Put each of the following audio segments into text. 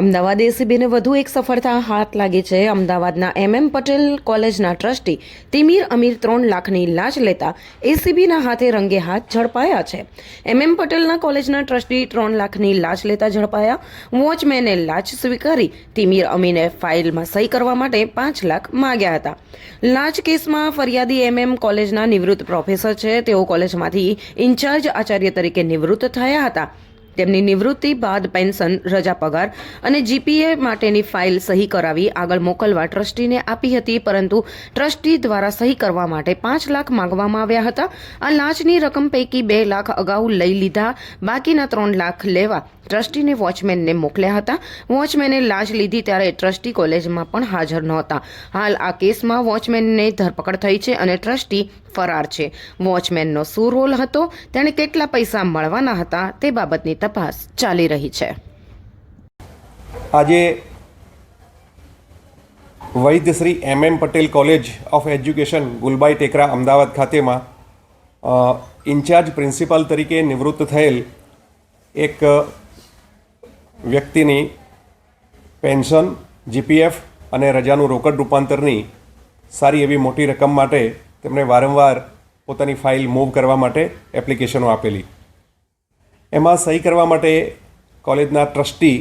અમદાવાદ એસીબીને વધુ એક સફળતા હાથ લાગી છે. અમદાવાદના એમએમ પટેલ કોલેજના ટ્રસ્ટી તિમીર અમીર ત્રણ લાખની લાંચ લેતા એસીબીના હાથે રંગે હાથ ઝડપાયા છે. એમએમ પટેલના કોલેજના ટ્રસ્ટી ત્રણ લાખની લાંચ લેતા ઝડપાયા. વોચમેને લાંચ સ્વીકારી તિમીર અમીને ફાઇલમાં સહી કરવા માટે પાંચ લાખ માગ્યા હતા. લાંચ કેસમાં ફરિયાદી એમએમ કોલેજના નિવૃત્ત પ્રોફેસર છે. તેઓ કોલેજમાંથી ઇન્ચાર્જ આચાર્ય તરીકે નિવૃત્ત થયા હતા. તેમની નિવૃત્તિ બાદ પેન્શન, રજા પગાર અને જીપીએ માટેની ફાઇલ સહી કરાવી આગળ મોકલવા ટ્રસ્ટીને આપી હતી, પરંતુ ટ્રસ્ટી દ્વારા સહી કરવા માટે પાંચ લાખ માંગવામાં આવ્યા હતા. આ લાંચની રકમ પૈકી બે લાખ અગાઉ લઈ લીધા, બાકીના ત્રણ લાખ લેવા ટ્રસ્ટીને વોચમેનને મોકલ્યા હતા. વોચમેને લાંચ લીધી ત્યારે ટ્રસ્ટી કોલેજમાં પણ હાજર નહોતા. હાલ આ કેસમાં વોચમેનને ધરપકડ થઈ છે અને ટ્રસ્ટી ફરાર છે. વોચમેનનો શું રોલ હતો? તેણે કેટલા પૈસા મળવાના હતા તે બાબતની તપાસ ચાલી રહી છે. આજે Vaidya Shri M M Patel college of education Gulbai Tekra Ahmedabad ખાતેમાં in charge principal તરીકે નિવૃત્ત થયેલ એક વ્યક્તિની પેન્શન, જીપીએફ અને રજાનું રોકડ રૂપાંતરની સારી એવી મોટી રકમ માટે તેમણે વારંવાર પોતાની ફાઇલ મૂવ કરવા માટે એપ્લિકેશનો આપેલી. એમાં સહી કરવા માટે કોલેજના ટ્રસ્ટી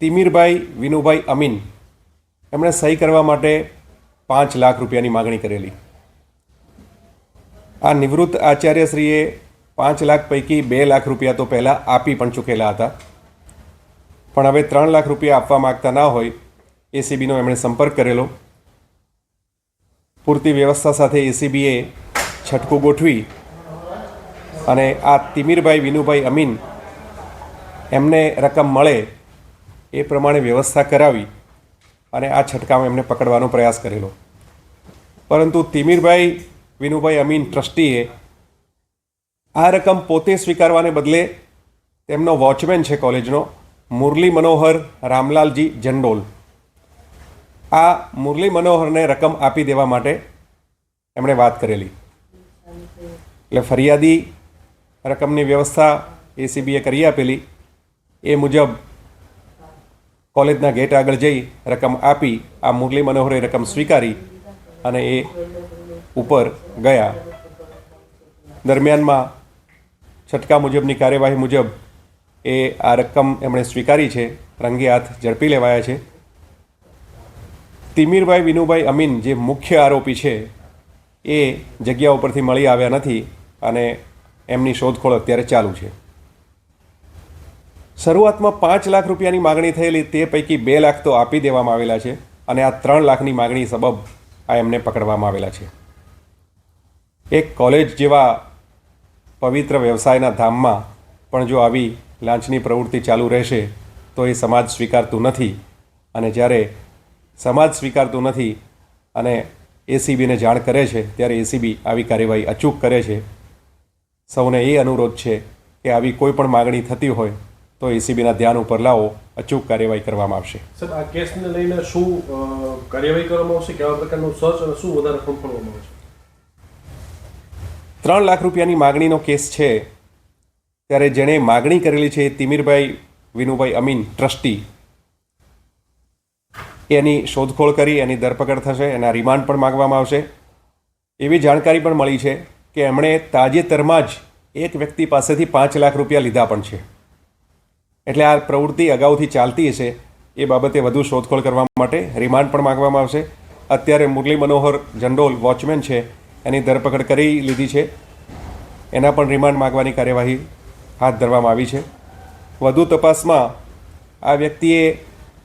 તિમીરભાઈ, વિનુભાઈ અમીન એમણે સહી કરવા માટે પાંચ લાખ રૂપિયાની માગણી કરેલી. આ નિવૃત્ત આચાર્યશ્રીએ પાંચ લાખ પૈકી બે લાખ રૂપિયા તો પહેલાં આપી પણ ચૂકેલા હતા. પણ હવે ત્રણ લાખ રૂપિયા આપવા માગતા ના હોય એસીબીનો એમણે સંપર્ક કરેલો. પૂરતી વ્યવસ્થા સાથે એસીબીએ છટકું ગોઠવી અને આ તિમીરભાઈ, વિનુભાઈ, અમીન એમને રકમ મળે એ પ્રમાણે વ્યવસ્થા કરાવી અને આ છટકામાં એમને પકડવાનો પ્રયાસ કરેલો. પરંતુ તિમીરભાઈ, વિનુભાઈ, અમીન ટ્રસ્ટીએ આ રકમ પોતે સ્વીકારવાને બદલે તેમનો વોચમેન છે કોલેજનો, મુરલી મનોહર રામલાલજી જંડોલ. આ મુરલી મનોહરને રકમ આપી દેવા માટે એમણે વાત કરેલી. એટલે ફરિયાદી રકમની વ્યવસ્થા એસીબીએ કરી આપેલી. એ મુજબ કોલેજના ગેટ આગળ જઈ રકમ આપી, આ મુરલી મનોહરે રકમ સ્વીકારી અને એ ઉપર ગયા. દરમિયાનમાં છટકા મુજબની કાર્યવાહી મુજબ એ આ રકમ એમણે સ્વીકારી છે, રંગે હાથ ઝડપી લેવાયા છે. તિમીરભાઈ, વિનુભાઈ અમીન જે મુખ્ય આરોપી છે, એ જગ્યા ઉપરથી મળી આવ્યા નથી અને એમની શોધખોળ અત્યારે ચાલુ છે. શરૂઆતમાં પાંચ લાખ રૂપિયાની માગણી થયેલી તે પૈકી બે લાખ તો આપી દેવામાં આવેલા છે અને આ ત્રણ લાખની માગણી સબબ આ એમને પકડવામાં આવેલા છે. એક કોલેજ જેવા પવિત્ર વ્યવસાયના ધામમાં પણ જો આવી લાંચની પ્રવૃત્તિ ચાલુ રહેશે, તો એ સમાજ સ્વીકારતું નથી અને જ્યારે સમાજ સ્વીકારતું નથી અને એસીબીને જાણ કરે છે, ત્યારે એસીબી આવી કાર્યવાહી અચૂક કરે છે. સૌને એ અનુરોધ છે કે આવી કોઈ પણ માગણી થતી હોય તો એસીબીના ધ્યાન ઉપર લાવો અચૂક કાર્યવાહી કરવામાં આવશે. સર આ કેસને લઈને શું કાર્યવાહી કરવામાં આવશે? કેવા પ્રકારનું સર્ચ અને શું વધારે ખંખોળવામાં આવશે ત્રણ લાખ રૂપિયાની માગણીનો કેસ છે. ત્યારે જેણે માગણી કરેલી છે તિમીરભાઈ વિનુભાઈ અમીન ટ્રસ્ટી. એની શોધખોળ કરી એની ધરપકડ થશે એના રિમાન્ડ પણ માગવામાં આવશે. એવી જાણકારી પણ મળી છે. કે એમણે તાજેતરમાં જ એક વ્યક્તિ પાસેથી પાંચ લાખ રૂપિયા લીધા પણ છે. એટલે આ પ્રવૃત્તિ અગાઉથી ચાલતી હશે, એ બાબતે વધુ શોધખોળ કરવા માટે રિમાન્ડ પણ માગવામાં આવશે. અત્યારે મુરલી મનોહર જંડોલ વોચમેન છે, એની ધરપકડ કરી લીધી છે. એના પણ રિમાન્ડ માગવાની કાર્યવાહી હાથ ધરવામાં આવી છે. વધુ તપાસમાં આ વ્યક્તિએ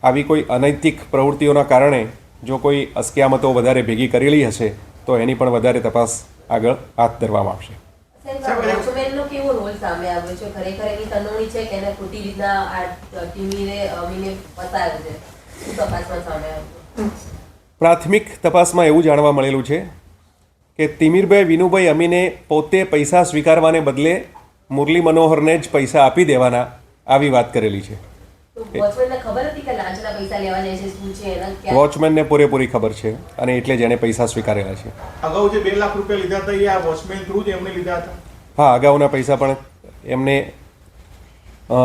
આવી કોઈ અનૈતિક પ્રવૃત્તિઓના કારણે જો કોઈ અસ્ક્યામતો વધારે ભેગી કરેલી હશે, તો એની પણ વધારે તપાસ આગળ હાથ ધરવામાં આવશે. પ્રાથમિક તપાસમાં એવું જાણવા મળેલું છે કે તિમીરભાઈ વિનુભાઈ અમીને પોતે પૈસા સ્વીકારવાને બદલે મુરલી મનોહરને જ પૈસા આપી દેવાના આવી વાત કરેલી છે. વોચમેનને ખબર હતી કે લાંચના પૈસા લેવા જાય છે શું છે એના ક્યાં? વોચમેનને પૂરેપૂરી ખબર છે અને એટલે જ પૈસા સ્વીકારેલા છે. અગાઉ જે બે લાખ રૂપિયા લીધા હતા એ આ વોચમેન થ્રુ જ એમણે લીધા હતા? હા અગાઉના પૈસા પણ એમને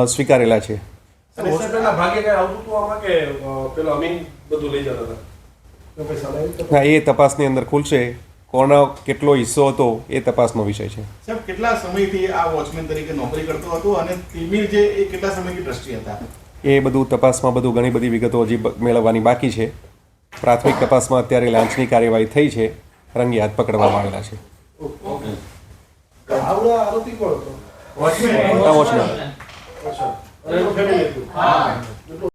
સ્વીકારેલા છે. ના એ તપાસની અંદર ખુલશે. કોનો કેટલો હિસ્સો હતો એ તપાસનો વિષય છે. સાહેબ કેટલા સમયથી આ વોચમેન તરીકે નોકરી કરતો હતો અને તિમિર જે એ કેટલા સમયથી ટ્રસ્ટી હતા? એ બધું તપાસમાં બધું ઘણી બધી વિગતો હજી મેળવવાની બાકી છે. પ્રાથમિક તપાસમાં અત્યારે લાંચની કાર્યવાહી થઈ છે. રંગે હાથ પકડવામાં આવેલા છે. આરોપી કોણ હતો? વોચમેન.